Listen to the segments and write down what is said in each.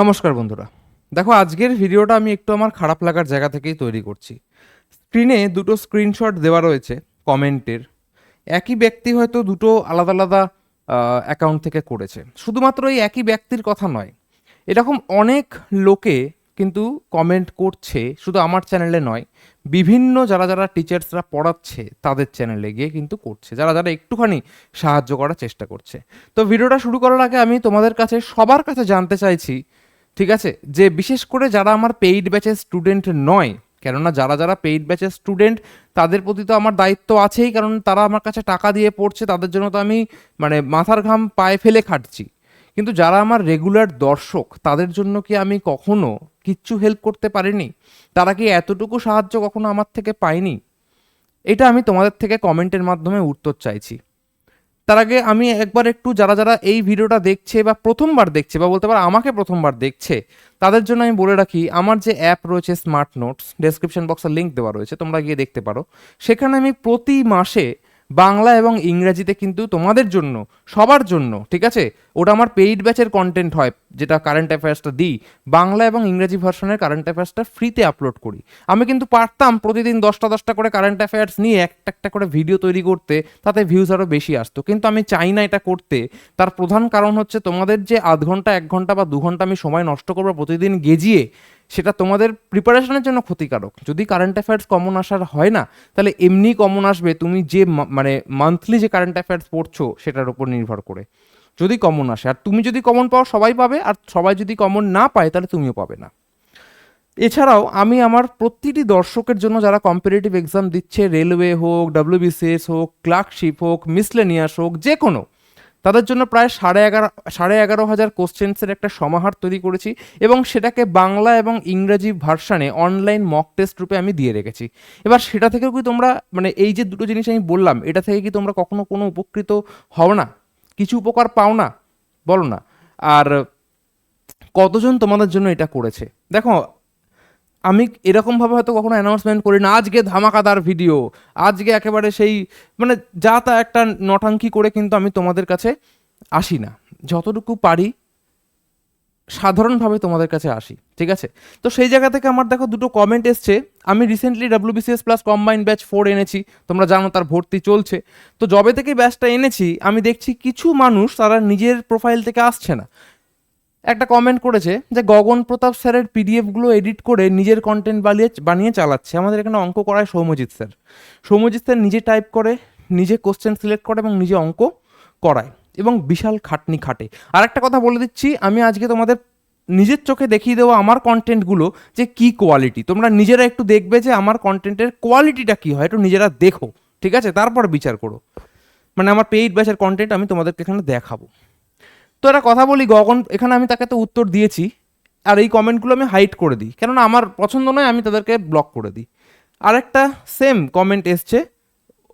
নমস্কার বন্ধুরা। দেখো, আজকের ভিডিওটা আমি একটু আমার খারাপ লাগার জায়গা থেকেই তৈরি করছি। স্ক্রিনে দুটো স্ক্রিনশট দেওয়া রয়েছে কমেন্টের। একই ব্যক্তি হয়তো দুটো আলাদা আলাদা অ্যাকাউন্ট থেকে করেছে। শুধুমাত্র এই একই ব্যক্তির কথা নয়, এরকম অনেক লোকে কিন্তু কমেন্ট করছে, শুধু আমার চ্যানেলে নয়, বিভিন্ন যারা যারা টিচার্সরা পড়াচ্ছে তাদের চ্যানেলে গিয়ে কিন্তু করছে, যারা যারা একটুখানি সাহায্য করার চেষ্টা করছে। তো ভিডিওটা শুরু করার আগে আমি তোমাদের কাছে সবার কাছে জানতে চাইছি ঠিক আছে? যে বিশেষ করে যারা আমার পেইড ব্যাচের স্টুডেন্ট নয়, কেননা যারা যারা পেইড ব্যাচের স্টুডেন্ট তাদের প্রতি তো আমার দায়িত্ব আছেই, কারণ তারা আমার কাছে টাকা দিয়ে পড়ছে, তাদের জন্য তো আমি মানে মাথার ঘাম পায়ে ফেলে খাটছি। কিন্তু যারা আমার রেগুলার দর্শক, তাদের জন্য কি আমি কখনো কিচ্ছু হেল্প করতে পারিনি? তারা কি এতটুকু সাহায্য কখনো আমার থেকে পায়নি? এটা আমি তোমাদের থেকে কমেন্টের মাধ্যমে উত্তর চাইছি। তার আগে আমি একবার একটু যারা যারা এই ভিডিওটা দেখছে বা প্রথমবার দেখছে বা বলতে পারো আমাকে প্রথমবার দেখছে, তাদের জন্য আমি বলে রাখি, আমার যে অ্যাপ রয়েছে স্মার্ট নোটস ডেসক্রিপশন বক্সে লিঙ্ক দেওয়া রয়েছে, তোমরা গিয়ে দেখতে পারো। সেখানে আমি প্রতি মাসে বাংলা এবং ইংরাজিতে কিন্তু তোমাদের জন্য, সবার জন্য, ঠিক আছে? ওটা আমার পেইড ব্যাচের কন্টেন্ট হয়, যেটা কারেন্ট অ্যাফেয়ার্সটা দিই। বাংলা এবং ইংরেজি ভার্সনের কারেন্ট অ্যাফেয়ার্সটা ফ্রিতে আপলোড করি। আমি কিন্তু পারতাম প্রতিদিন দশটা দশটা করে কারেন্ট অ্যাফেয়ার্স নিয়ে একটা একটা করে ভিডিও তৈরি করতে, তাতে ভিউজ আরও বেশি আসতো। কিন্তু আমি চাই না এটা করতে। তার প্রধান কারণ হচ্ছে তোমাদের যে আধ ঘণ্টা, এক ঘণ্টা বা দু ঘণ্টা আমি সময় নষ্ট করব প্রতিদিন গেজিয়ে, সেটা তোমাদের প্রিপারেশনের জন্য ক্ষতিকারক। যদি কারেন্ট অ্যাফেয়ার্স কমন আসার হয় না, তাহলে এমনি কমন আসবে। তুমি যে মানে মান্থলি যে কারেন্ট অ্যাফেয়ার্স পড়ছো, সেটার উপর নির্ভর করে। যদি কমন আসে। আর তুমি যদি কমন পাও, সবাই পাবে। আর সবাই যদি কমন না পায়, তাহলে তুমিও পাবে না। এছাড়াও আমি আমার প্রতিটি দর্শকের জন্য যারা কম্পিটিটিভ এক্সাম দিচ্ছে রেলওয়ে হোক ডাব্লিউবিসিএস হোক ক্লার্কশিপ হোক মিসলেনিয়াস হোক যে কোনো তাদের জন্য প্রায় সাড়ে এগারো সাড়ে এগারো হাজার কোশ্চেন্সের একটা সমাহার তৈরি করেছি এবং সেটাকে বাংলা এবং ইংরাজি ভার্সানে অনলাইন মক টেস্ট রূপে আমি দিয়ে রেখেছি। এবার সেটা থেকেও কি তোমরা মানে এই যে দুটো জিনিস আমি বললাম, এটা থেকে কি তোমরা কখনো কোনো উপকৃত হও না? কিছু উপকার পাও না, বলো না। আর কতজন তোমাদের জন্য এটা করেছে? দেখো, আমি এরকমভাবে হয়তো কখনো অ্যানাউন্সমেন্ট করি না। আজকে ধামাকাদার ভিডিও আজকে একেবারে সেই মানে যা তা একটা নটাঙ্কি করে কিন্তু আমি তোমাদের কাছে আসি না। যতটুকু পারি সাধারণভাবে তোমাদের কাছে আসি, ঠিক আছে? তো সেই জায়গা থেকে আমার দেখো দুটো কমেন্ট এসছে। আমি recently WBCS plus combine batch four এনেছি, তোমরা জানো তার ভর্তি চলছে। তো জবে থেকে ব্যাচটা এনেছি, আমি দেখছি কিছু মানুষ তারা নিজের প্রোফাইল থেকে আসছে না। একটা কমেন্ট করেছে যে গগন প্রতাপ স্যারের পিডিএফগুলো এডিট করে নিজের কন্টেন্ট বানিয়ে বানিয়ে চালাচ্ছে। আমাদের এখানে অঙ্ক করায় সৌম্যজিৎ স্যার। সৌম্যজিৎ স্যার নিজে টাইপ করে, নিজে কোশ্চেন সিলেক্ট করে এবং নিজে অঙ্ক করায়। এবং বিশাল খাটনি খাটে। আর একটা কথা বলে দিচ্ছি, আমি আজকে তোমাদের নিজের চোখে দেখিয়ে দেবো আমার কন্টেন্টগুলো যে কি কোয়ালিটি তোমরা নিজেরা একটু দেখবে যে আমার কন্টেন্টের কোয়ালিটিটা কী হয়, একটু নিজেরা দেখো, ঠিক আছে? তারপর বিচার করো। মানে আমার পেইড ব্যাচের কন্টেন্ট আমি তোমাদেরকে এখানে দেখাবো। তো একটা কথা বলি, গগন, এখানে আমি তাকে তো উত্তর দিয়েছি, আর এই কমেন্টগুলো আমি হাইড করে দিই। কেননা আমার পছন্দ নয়, আমি তাদেরকে ব্লক করে দিই। আরেকটা সেম কমেন্ট এসছে,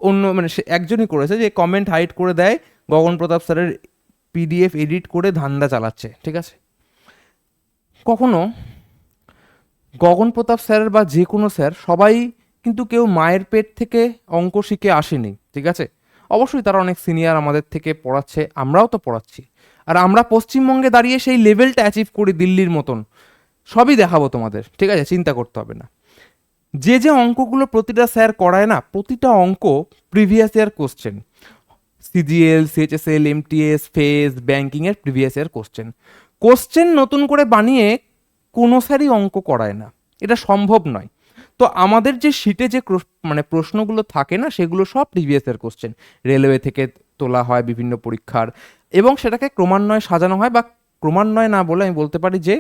অন্য মানে একজনই করেছে যে কমেন্ট হাইড করে দেয় গগন প্রতাপ স্যারের পিডিএফ এডিট করে ধান্দা চালাচ্ছে, ঠিক আছে? কখনো গগন প্রতাপ স্যারের বা যে কোনো স্যার, সবাই কিন্তু কেউ মায়ের পেট থেকে অঙ্ক শিখে আসেনি, ঠিক আছে? অবশ্যই তারা অনেক সিনিয়র আমাদের থেকে পড়াচ্ছে, আমরাও তো পড়াচ্ছি। আর আমরা পশ্চিমবঙ্গে দাঁড়িয়ে সেই লেভেলটা অ্যাচিভ করি দিল্লির মতন, সবই দেখাবো তোমাদের, ঠিক আছে? চিন্তা করতে হবে না। যে যে অঙ্কগুলো প্রতিটা স্যার করায় না, প্রতিটা অঙ্ক previous year question CGL CHSL MTS phase ব্যাঙ্কিংয়ের previous year question question নতুন করে বানিয়ে কোনো স্যারই অঙ্ক করায় না। এটা সম্ভব নয়। তো আমাদের যে শিটে যে মানে প্রশ্নগুলো থাকে না, সেগুলো সব প্রিভিয়াস ইয়ার কোশ্চেন রেলওয়ে থেকে তোলা হয় বিভিন্ন পরীক্ষার এবং সেটাকে ক্রমান্বয়ে সাজানো হয় বা ক্রমান্বয়ে না বলে আমি বলতে পারি যে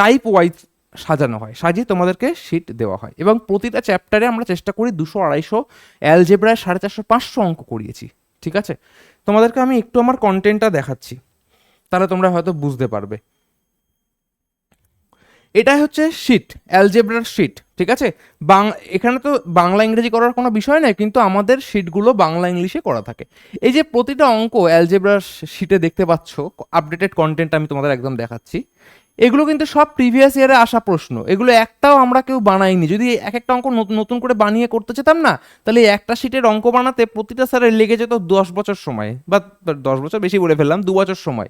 টাইপ ওয়াইজ সাজানো হয়, সাজিয়ে তোমাদেরকে শিট দেওয়া হয়। এবং প্রতিটা চ্যাপ্টারে আমরা চেষ্টা করি দুশো আড়াইশো অ্যালজেব্রায় সাড়ে চারশো পাঁচশো অঙ্ক করিয়েছি। ঠিক আছে? তোমাদেরকে আমি একটু আমার কন্টেন্টটা দেখাচ্ছি। তাহলে তোমরা হয়তো বুঝতে পারবে। এটাই হচ্ছে শিট অ্যালজেব্রার শিট ঠিক আছে? বাং এখানে তো বাংলা ইংরেজি করার কোনো বিষয় নেই, কিন্তু আমাদের শিটগুলো বাংলা ইংলিশে করা থাকে। এই যে প্রতিটা অঙ্ক অ্যালজেব্রার শিটে দেখতে পাচ্ছ আপডেটেড কন্টেন্ট আমি তোমাদের একদম দেখাচ্ছি। এগুলো কিন্তু সব প্রিভিয়াস ইয়ারে আসা প্রশ্ন। এগুলো একটাও আমরা কেউ বানাইনি। যদি এক একটা অঙ্ক নতুন- করে বানিয়ে করতে চেতাম না, তাহলে একটা শিটের অঙ্ক বানাতে প্রতিটা স্যারের লেগে যেত দশ বছর সময় বা দশ বছর বেশি বলে ফেললাম, দু বছর সময়।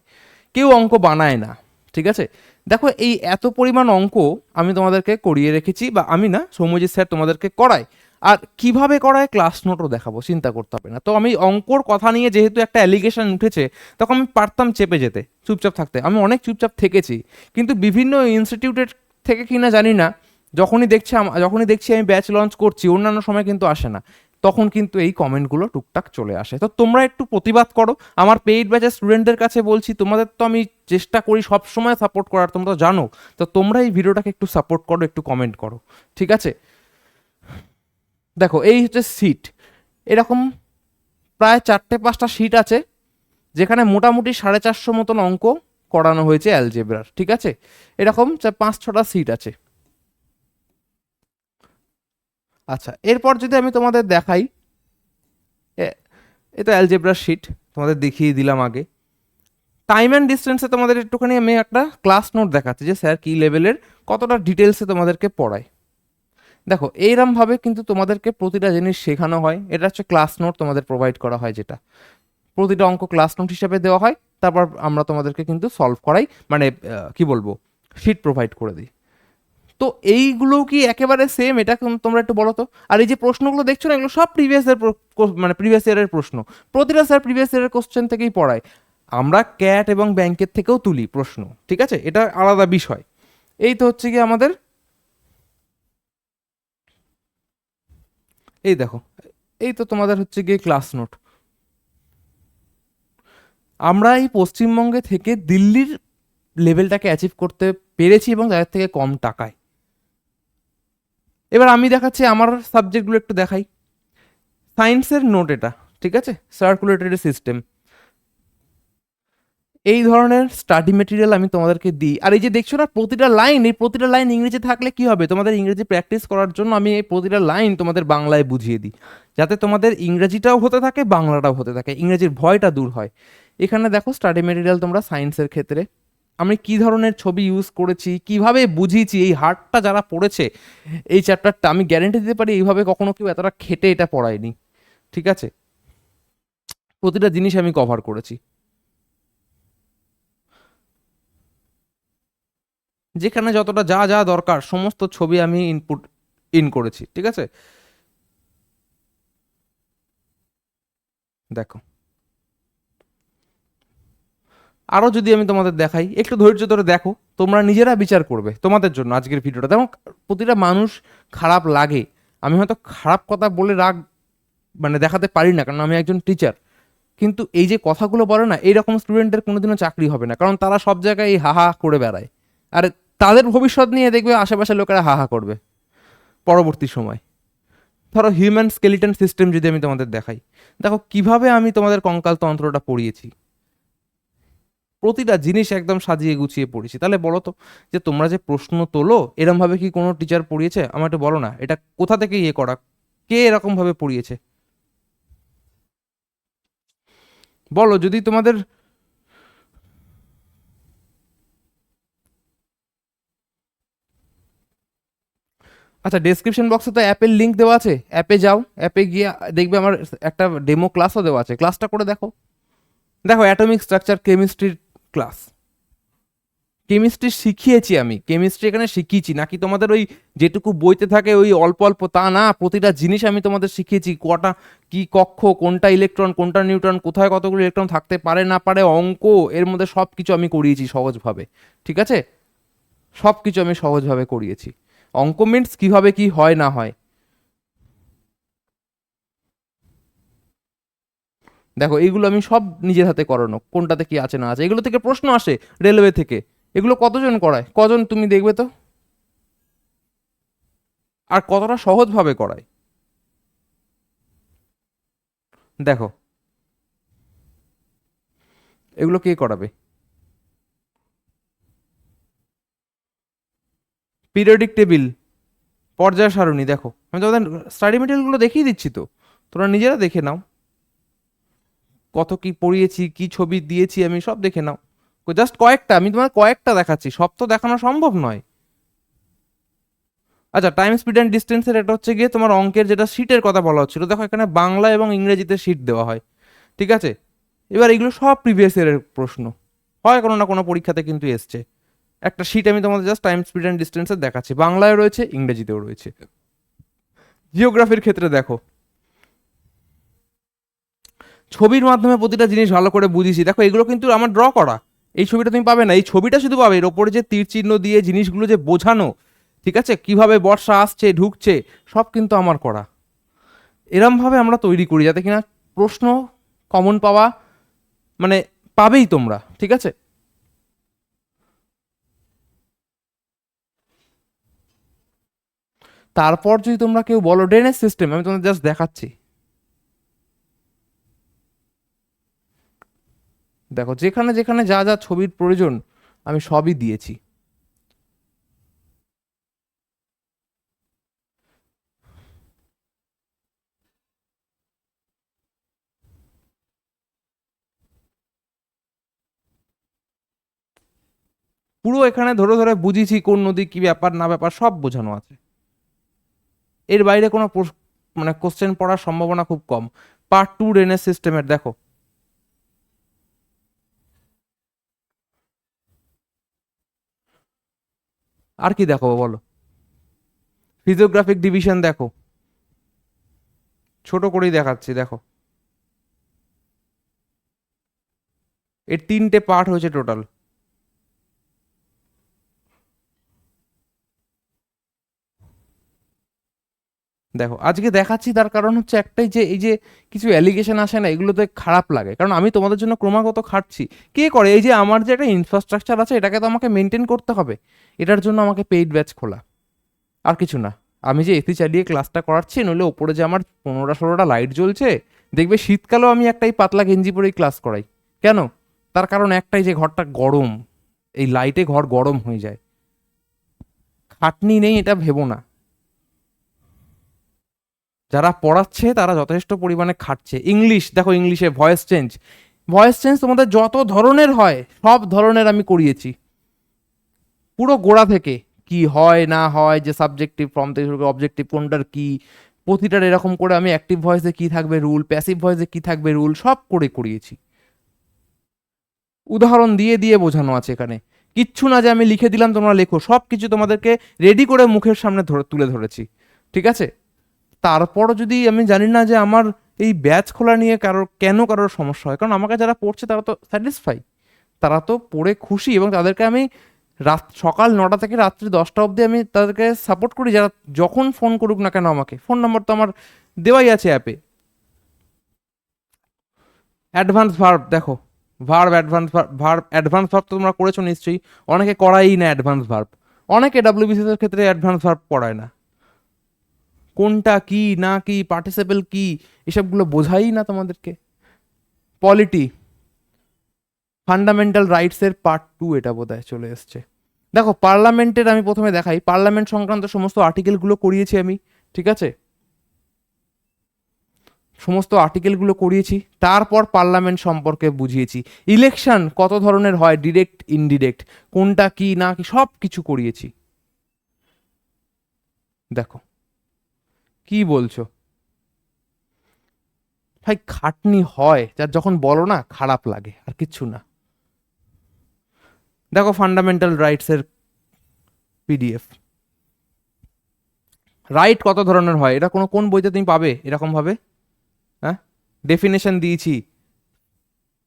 কেউ অঙ্ক বানায় না, ঠিক আছে? দেখো, এই এত পরিমাণ অঙ্ক আমি তোমাদেরকে করিয়ে রেখেছি বা আমি না, সৌম্যজিৎ স্যার তোমাদেরকে করায়। আর কীভাবে করায় ক্লাস নোটও দেখাবো, চিন্তা করতে হবে না। তো আমি অঙ্কর কথা নিয়ে যেহেতু একটা অ্যালিগেশন উঠেছে, তখন আমি পারতাম চেপে যেতে, চুপচাপ থাকতে। আমি অনেক চুপচাপ থেকেছি, কিন্তু বিভিন্ন ইনস্টিটিউটের থেকে কিনা জানি না, যখনই দেখছি যখনই দেখছি আমি ব্যাচ লঞ্চ করছি, অন্যান্য সময় কিন্তু আসে না। তখন কিন্তু এই কমেন্টগুলো টুকটাক চলে আসে। তো তোমরা একটু প্রতিবাদ করো। আমার পেইড ব্যাচের স্টুডেন্টদের কাছে বলছি, তোমাদের তো আমি চেষ্টা করি সব সময় সাপোর্ট করার, তোমরা জানো। তো তোমরা এই ভিডিওটাকে একটু সাপোর্ট করো, একটু কমেন্ট করো। ঠিক আছে? দেখো, এই হচ্ছে সিট এরকম প্রায় চারটে পাঁচটা সিট আছে, যেখানে মোটামুটি সাড়ে চারশো মতন অঙ্ক করানো হয়েছে অ্যালজেব্রার ঠিক আছে? এরকম পাঁচ, ছটা সিট আছে। আচ্ছা এরপর যদি আমি তোমাদের দেখাই এটা অ্যালজেব্রার শিট তোমাদের দেখিয়ে দিলাম আগে। টাইম অ্যান্ড ডিস্টেন্সে তোমাদের একটুখানি আমি একটা ক্লাস নোট দেখাচ্ছি যে, স্যার কী লেভেলের কতটা ডিটেলসে তোমাদেরকে পড়ায়। দেখো, এইরমভাবে কিন্তু তোমাদেরকে প্রতিটা জিনিস শেখানো হয়। এটা হচ্ছে ক্লাস নোট তোমাদের প্রোভাইড করা হয় যেটা। প্রতিটা অঙ্ক ক্লাস নোট হিসেবে দেওয়া হয়। তারপর আমরা তোমাদেরকে কিন্তু সলভ করাই মানে কি বলব শিট প্রোভাইড করে দিই। তো এইগুলো কি একেবারে সেম এটা তোমরা একটু বলো তো। আর এই যে প্রশ্নগুলো দেখছ না, এগুলো সব প্রিভিয়াস ইয়ার মানে প্রিভিয়াস ইয়ারের প্রশ্ন। প্রতিটা স্যার প্রিভিয়াস ইয়ারের কোশ্চেন থেকেই পড়ায়। আমরা ক্যাট এবং ব্যাংকের থেকেও তুলি প্রশ্ন, ঠিক আছে? এটা আলাদা বিষয়। এই তো হচ্ছে কি আমাদের এই দেখো, এই তো তোমাদের হচ্ছে গিয়ে ক্লাস নোট আমরা এই পশ্চিমবঙ্গে থেকে দিল্লির লেভেলটাকে অ্যাচিভ করতে পেরেছি এবং তাদের থেকে কম টাকায়। এবার আমি দেখাচ্ছি আমার সাবজেক্টগুলো একটু দেখাই। সায়েন্সের নোট এটা, ঠিক আছে? সার্কুলেটরি সিস্টেম এই ধরনের স্টাডি মেটেরিয়াল আমি তোমাদেরকে দিই। আর এই যে দেখছ না, প্রতিটা লাইন এই প্রতিটা লাইন ইংরেজি থাকলে কি হবে? তোমাদের ইংরেজি প্র্যাকটিস করার জন্য আমি এই প্রতিটা লাইন তোমাদের বাংলায় বুঝিয়ে দিই। যাতে তোমাদের ইংরেজিটাও হতে থাকে, বাংলাটাও হতে থাকে। ইংরেজির ভয়টা দূর হয়। এখানে দেখো স্টাডি মেটেরিয়াল তোমরা সায়েন্সের ক্ষেত্রে। আমি কি ধরনের ছবি ইউজ করেছি, কীভাবে বুঝিয়েছি, এই হার্টটা যারা পড়েছে, এই চ্যাপ্টারটা আমি গ্যারেন্টি দিতে পারি, এইভাবে কখনো কেউ এতটা খেটে এটা পড়ায়নি। ঠিক আছে? প্রতিটা জিনিস আমি কভার করেছি। যেখানে যতটা যা যা দরকার, সমস্ত ছবি আমি ইনপুট ইন করেছি, ঠিক আছে? দেখো। আরও যদি আমি তোমাদের দেখাই, একটু ধৈর্য ধরে দেখো, তোমরা নিজেরা বিচার করবে তোমাদের জন্য আজকের ভিডিওটা। যেমন প্রতিটা মানুষ খারাপ লাগে। আমি হয়তো খারাপ কথা বলে রাগ মানে দেখাতে পারি না, কারণ আমি একজন টিচার কিন্তু এই যে কথাগুলো বলে না, এইরকম স্টুডেন্টের কোনোদিনও চাকরি হবে না, কারণ তারা সব জায়গায় এই হাহা করে বেড়ায়। আর তাদের ভবিষ্যৎ নিয়ে দেখবে আশেপাশের লোকেরা হাহা করবে। পরবর্তী সময়। ধরো হিউম্যান স্কেলিটন সিস্টেম যদি আমি তোমাদের দেখাই। দেখো কীভাবে আমি তোমাদের কঙ্কাল তন্ত্রটা পড়িয়েছি। প্রতিটা জিনিস একদম সাজিয়ে গুছিয়ে পড়েছি। তাহলে বলো তো, যে তোমরা যে প্রশ্ন তোলো, এরমভাবে কি কোনো টিচার পড়িয়েছে? আমার একটু বলো না, এটা কোথা থেকে ইয়ে করা? কে এরকমভাবে পড়িয়েছে? বলো, যদি তোমাদের আচ্ছা ডেসক্রিপশন বক্সে তো অ্যাপের লিঙ্ক দেওয়া আছে। অ্যাপে যাও, অ্যাপে গিয়ে দেখবে আমার একটা ডেমো ক্লাসও দেওয়া আছে। ক্লাসটা করে দেখো। দেখো অ্যাটমিক স্ট্রাকচার কেমিস্ট্রির ক্লাস কেমিস্ট্রি শিখিয়েছি আমি। কেমিস্ট্রি এখানে শিখিয়েছি। নাকি তোমাদের ওই যেটুকু বইতে থাকে, ওই অল্প অল্প, তা না, প্রতিটা জিনিস আমি তোমাদের শিখিয়েছি। কটা, কি কক্ষ, কোনটা ইলেকট্রন কোনটা নিউট্রন কোথায় কতগুলো ইলেকট্রন থাকতে পারে, না পারে, অঙ্ক, এর মধ্যে সব কিছু আমি করিয়েছি সহজভাবে। ঠিক আছে? সব কিছু আমি সহজভাবে করিয়েছি। অঙ্ক মিনস কীভাবে কি হয় না হয়। দেখো, এইগুলো আমি সব নিজের হাতে করানো, কোনটাতে কি আছে না আছে। এগুলো থেকে প্রশ্ন আসে রেলওয়ে থেকে। এগুলো কতজন করায়? কজন তুমি দেখবে তো? আর কতটা সহজভাবে করায়? দেখো, এগুলো কে করাবে? পিরিয়ডিক টেবিল পর্যায় সারণী, দেখো। আমি তোমাদের স্টাডি মেটেরিয়ালগুলো দেখিয়ে দিচ্ছি তো। তোমরা নিজেরা দেখে নাও। কত কি পড়িয়েছি, কি ছবি দিয়েছি, আমি সব দেখে নাও। জাস্ট কয়েকটা, আমি তোমার কয়েকটা দেখাচ্ছি। সব তো দেখানো সম্ভব নয়। আচ্ছা টাইম স্পিড অ্যান্ড ডিস্টেন্সের এটা হচ্ছে গিয়ে তোমার অঙ্কের যেটা সিটের কথা বলা হচ্ছিল। দেখো, এখানে বাংলা এবং ইংরেজিতে সিট দেওয়া হয়। ঠিক আছে? এবার এগুলো সব প্রিভিয়াস ইয়ারের প্রশ্ন। হয় কোনো না কোনো পরীক্ষাতে কিন্তু এসছে। একটা শিট আমি তোমাদের জাস্ট টাইম স্পিড অ্যান্ড ডিস্টেন্সে দেখাচ্ছি। বাংলায় রয়েছে, ইংরেজিতেও রয়েছে। জিওগ্রাফির ক্ষেত্রে দেখো। ছবির মাধ্যমে প্রতিটা জিনিস ভালো করে বুঝিয়েছি। দেখো, এগুলো কিন্তু আমার ড্র করা। এই ছবিটা তুমি পাবে না। এই ছবিটা শুধু পাবে। এর ওপরে যে তীর চিহ্ন দিয়ে জিনিসগুলো যে বোঝানো, ঠিক আছে? কীভাবে বর্ষা আসছে, ঢুকছে, সব কিন্তু আমার করা। এরমভাবে আমরা তৈরি করি যাতে কিনা প্রশ্ন কমন পাওয়া মানে পাবেই তোমরা, ঠিক আছে? তারপর যদি তোমরা কেউ বলো ড্রেনেজ সিস্টেম আমি তোমাদের জাস্ট দেখাচ্ছি। দেখো, যেখানে যেখানে যা যা ছবির প্রয়োজন, আমি সবই দিয়েছি। পুরো এখানে ধরে ধরে বুঝিয়েছি কোন নদী কি ব্যাপার, না ব্যাপার, সব বোঝানো আছে। এর বাইরে কোনো মানে কোশ্চেন পড়ার সম্ভাবনা খুব কম। পার্ট টু রেনেজ সিস্টেমের দেখো। আর কি দেখো বলো? ফিজিওগ্রাফিক ডিভিশন দেখো। ছোট করেই দেখাচ্ছি, দেখো। এর তিনটে পার্ট হয়েছে টোটাল দেখো, আজকে দেখাচ্ছি তার কারণ হচ্ছে একটাই যে, এই যে কিছু অ্যালিগেশন আসে না, এগুলোতে খারাপ লাগে। কারণ আমি তোমাদের জন্য ক্রমাগত খাটছি। কে করে? এই যে আমার যে একটা ইনফ্রাস্ট্রাকচার আছে, এটাকে তো আমাকে মেনটেন করতে হবে। এটার জন্য আমাকে পেইড ব্যাচ খোলা। আর কিছু না। আমি যে এসি চালিয়ে ক্লাসটা করাচ্ছি, নইলে ওপরে যে আমার পনেরোটা ষোলোটা লাইট জ্বলছে, দেখবে শীতকালেও আমি একটাই পাতলা গেঞ্জি পরেই ক্লাস করাই। কেন? তার কারণ একটাই যে ঘরটা গরম। এই লাইটে ঘর গরম হয়ে যায়। খাটনি নেই, এটা ভেবো না। যারা পড়াচ্ছে, তারা যথেষ্ট পরিমাণে খাটছে। ইংলিশ দেখো ইংলিশে ভয়েস চেঞ্জ ভয়েস চেঞ্জ তোমাদের যত ধরনের হয়, সব ধরনের আমি করিয়েছি। পুরো গোড়া থেকে কি হয়, না হয়, যে সাবজেক্টিভ ফর্ম থেকে শুরু করে অবজেক্টিভ কোনটার কি, প্রতিটার এরকম করে আমি অ্যাক্টিভ ভয়েসে কি থাকবে রুল প্যাসিভ ভয়েসে কি থাকবে রুল সব করে করিয়েছি। উদাহরণ দিয়ে দিয়ে বোঝানো আছে এখানে। কিচ্ছু না যে আমি লিখে দিলাম, তোমরা লেখো। সব কিছু তোমাদেরকে রেডি করে মুখের সামনে ধরে, তুলে ধরেছি। ঠিক আছে? তারপরও যদি আমি জানি না যে আমার এই ব্যাচ খোলা নিয়ে কারোর কেন কারোর সমস্যা হয়? কারণ আমাকে যারা পড়ছে তারা তো স্যাটিসফাই তারা তো পড়ে খুশি এবং তাদেরকে আমি রাত, সকাল নটা থেকে রাত্রি দশটা অবধি আমি তাদেরকে সাপোর্ট করি। যারা যখন ফোন করুক না কেন আমাকে। ফোন নম্বর তো আমার দেওয়াই আছে অ্যাপে অ্যাডভান্স ভার্ব দেখো। Verb advance verb advance verb তো তোমরা করেছ নিশ্চয়ই। অনেকে করাই না অ্যাডভান্স ভার্ব অনেকে ডাব্লিউবিসিএস এর ক্ষেত্রে অ্যাডভান্স ভার্ব পড়ায় না। কোনটা কি, না কি পার্টিসিপেল কি, এসবগুলো বোঝাই না তোমাদেরকে। পলিটি ফান্ডামেন্টাল রাইটসের পার্ট টু এটা বোধহয় চলে এসছে। দেখো পার্লামেন্টের আমি প্রথমে দেখাই। পার্লামেন্ট সংক্রান্ত সমস্ত আর্টিকেলগুলো করিয়েছি আমি, ঠিক আছে? সমস্ত আর্টিকেলগুলো করিয়েছি, তারপর পার্লামেন্ট সম্পর্কে বুঝিয়েছি। ইলেকশন কত ধরনের হয় ডিরেক্ট ইনডিরেক্ট কোনটা কি, না কি সব কিছু করিয়েছি। দেখো কি বলছো? ভাই, খাটনি হয়, যার যখন বলো না, খারাপ লাগে, আর কিচ্ছু না। দেখো ফান্ডামেন্টাল রাইটসের পিডিএফ রাইট কত ধরনের হয়? এটা কোনো কোন বইতে তুমি পাবে এরকম ভাবে হ্যাঁ? ডেফিনেশন দিয়েছি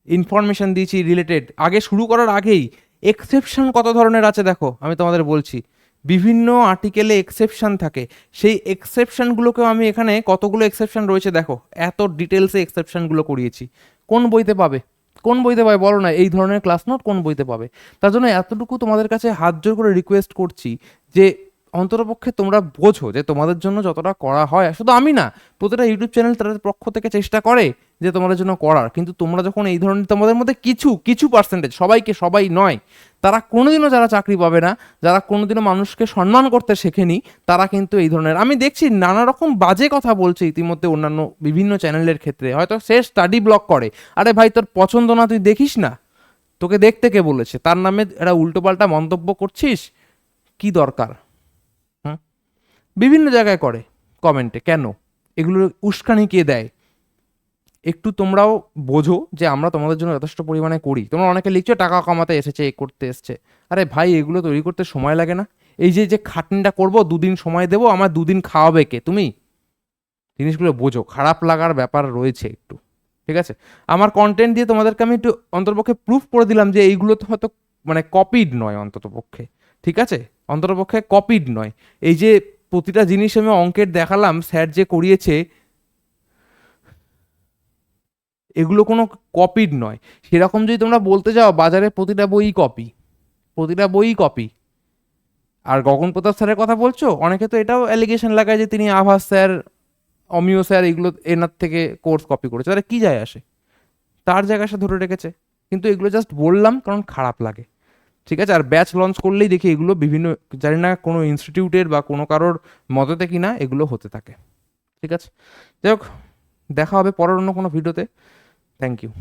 ইনফরমেশন দিয়েছি রিলেটেড আগে শুরু করার আগেই এক্সেপশন কত ধরনের আছে দেখো, আমি তোমাদের বলছি। বিভিন্ন আর্টিকেলে এক্সেপশন থাকে। সেই এক্সেপশনগুলোকেও আমি এখানে কতগুলো এক্সেপশন রয়েছে দেখো। এত ডিটেলসে এক্সেপশনগুলো করিয়েছি। কোন বইতে পাবে? কোন বইতে পাবে? বলো না, এই ধরনের ক্লাস নোট কোন বইতে পাবে? তার জন্য এতটুকু তোমাদের কাছে হাত জোর করে রিকোয়েস্ট করছি যে অন্তরপক্ষে তোমরা বোঝো যে তোমাদের জন্য যতটা করা হয়। শুধু আমি না, প্রতিটা ইউটিউব চ্যানেল তাদের পক্ষ থেকে চেষ্টা করে যে তোমাদের জন্য করার। কিন্তু তোমরা যখন এই ধরনের, তোমাদের মধ্যে কিছু কিছু পার্সেন্টেজ সবাইকে, সবাই নয়, তারা কোনোদিনও যারা চাকরি পাবে না, যারা কোনোদিনও মানুষকে সম্মান করতে শেখেনি, তারা কিন্তু এই ধরনের, আমি দেখছি নানা রকম বাজে কথা বলছে ইতিমধ্যে অন্যান্য বিভিন্ন চ্যানেলের ক্ষেত্রে। হয়তো সে স্টাডি ব্লক করে। আরে ভাই, তোর পছন্দ না, তুই দেখিস না। তোকে দেখতে কে বলেছে? তার নামে এরা উল্টোপাল্টা মন্তব্য করছিস? কি দরকার? হুম? বিভিন্ন জায়গায় করে কমেন্টে কেন? এগুলো উস্কানি কে দেয়? একটু তোমরাও বোঝো যে আমরা তোমাদের জন্য যথেষ্ট পরিমাণে করি। তোমরা অনেকে লিখছো, টাকা কামাতে এসেছে, এ করতে এসছে। আরে ভাই, এগুলো তৈরি করতে সময় লাগে না। এই যে যে খাটনিটা করব, দুদিন সময় দেবো, আমার দুদিন খাওয়াবে কে? তুমি? জিনিসগুলো বোঝো। খারাপ লাগার ব্যাপার রয়েছে একটু, ঠিক আছে? আমার কন্টেন্ট দিয়ে তোমাদেরকে আমি একটু অন্ততপক্ষে প্রুফ করে দিলাম যে এইগুলো তো হয়তো মানে কপিড নয় অন্ততপক্ষে, ঠিক আছে? অন্ততপক্ষে কপিড নয়। এই যে প্রতিটা জিনিস আমি অঙ্কের দেখালাম, স্যার যে করিয়েছে এগুলো কোনো কপিড নয়। সেরকম যদি তোমরা বলতে যাও, বাজারে প্রতিটা বই কপি প্রতিটা বই কপি আর গগন প্রতাপ স্যারের কথা বলছো? অনেকে তো এটাও অ্যালিগেশন লাগায় যে তিনি আভাস স্যার, অমিয় স্যার এগুলো এনার থেকে কোর্স কপি করেছে। তাহলে কী যায় আসে? তার জায়গায় সে ধরে রেখেছে। কিন্তু এগুলো জাস্ট বললাম কারণ খারাপ লাগে। ঠিক আছে? আর ব্যাচ লঞ্চ করলেই দেখি এগুলো বিভিন্ন, জানি না কোনো ইনস্টিটিউটের বা কোনো কারোর মদতে কিনা এগুলো হতে থাকে। ঠিক আছে? যাই হোক, দেখা হবে পরের অন্য কোনো ভিডিওতে Thank you.